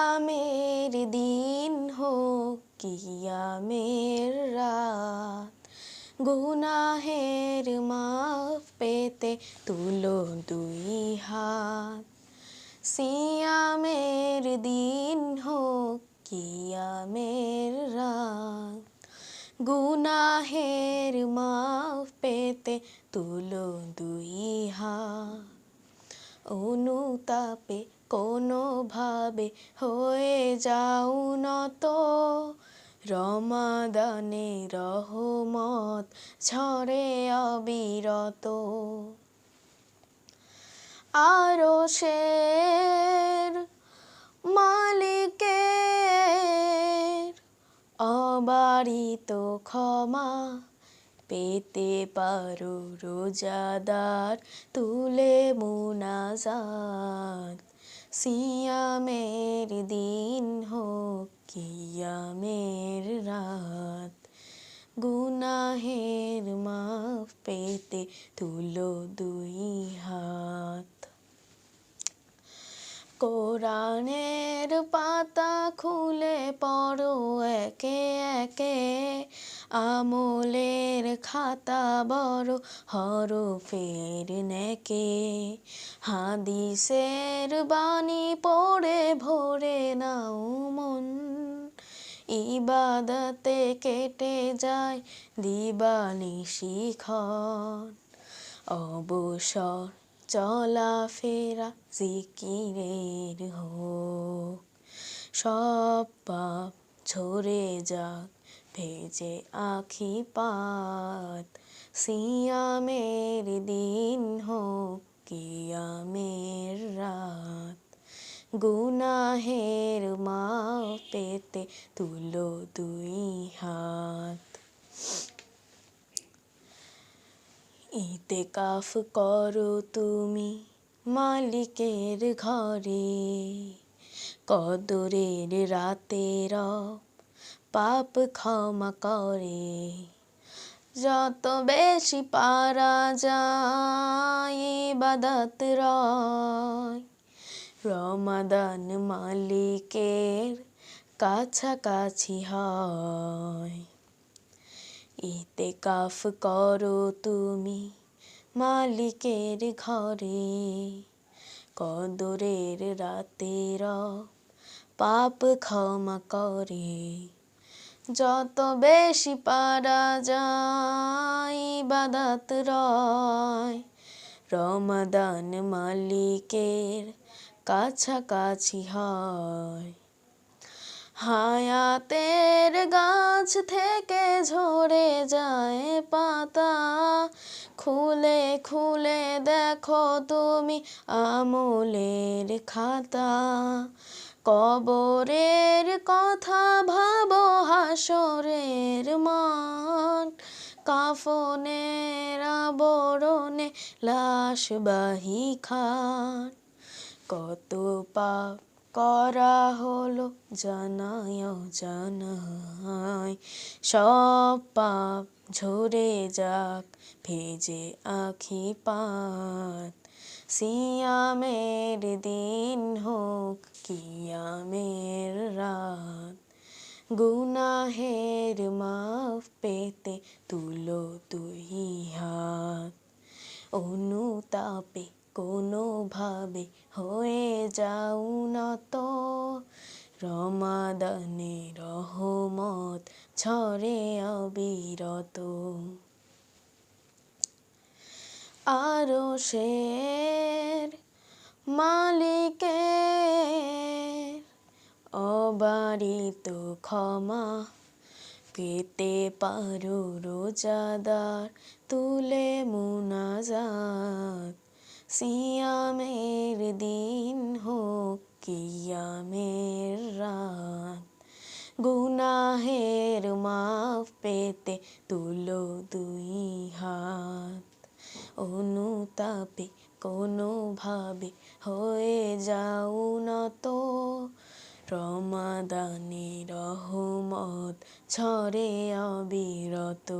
সিয়ামের দিন হোক, কিয়ামের রাত। গুনাহের মাফ পেতে তুলো দুই হাত। সিয়ামের দিন হোক, কিয়ামের রাত। গুনাহের মাফ পেতে তুলো দুই হাত। অনুতাপে কোনোভাবে হয়ে যাও নত রমাদানে রহমত ঝরে অবিরত। আরও শের মালিকের অবারিত ক্ষমা পেতে পারো রোজাদার তুলে মুনাজাত। সিয়ামের দিন হোক কিয়ামের রাত গুনাহের মাফ পেতে তুলো দুই হাত কোরআনের পাতা খুলে পড়ো একে একে আমলের খাতা বড় হরফের নেকে। হাদিসের বাণী পড়ে ভরে নাও মন। ইবাদতে কেটে যায় দিবানিশিখন অবসর, চলাফেরা, জিকিরের হোক। সব পাপ ঝরে যাক ভেজে আখি পাত। সিয়ামের দিন হোক কিয়ামের রাত। গুনাহের মা পেতে তুলো দুই হাত। ইতেকাফ করো তুমি মালিকের ঘরে। কদরের রাতের পাপ ক্ষমা করে। যত বেশি পারা যায় বাদাত রয়। রমাদান মালিকের কাছাকাছি হয়। ইতে কাফ করো তুমি মালিকের ঘরে। কদরের রাতের পাপ ক্ষমা করে। যত বেশি পারা যায়, বাদাত রয়। রমাদান মালিকের কাছাকাছি হয়। হায়াতের গাছ থেকে ঝরে যায় পাতা। খুলে খুলে দেখো তুমি আমলের খাতা। কবরের কথা ভাবো হাসরের মান। কাফনের আবরণে লাশবাহী খান। কত পাপ করা হলো জানায় জানায় সব পাপ ঝরে যাক ভেজে আখি পাত সিয়ামের দিন হোক কিয়ামের রাত। গুনাহের মাফ পেতে তুলো দুই হাত। অনুতাপে কোনোভাবে হয়ে যাও নত রমাদানে রহমত ছড়ে অবিরত। আরও শের মালিকের অবারিত ক্ষমা পেতে পারো রোজাদার, তুলে মুনাজাত। সিয়ামের দিন হোক, কিয়ামের রাত। গুনাহের মাফ পেতে তুলো দুই হাত। অনুতাপে কোনোভাবে হয়ে যাও নত রমাদানে রহমত ছড়ে অবিরত।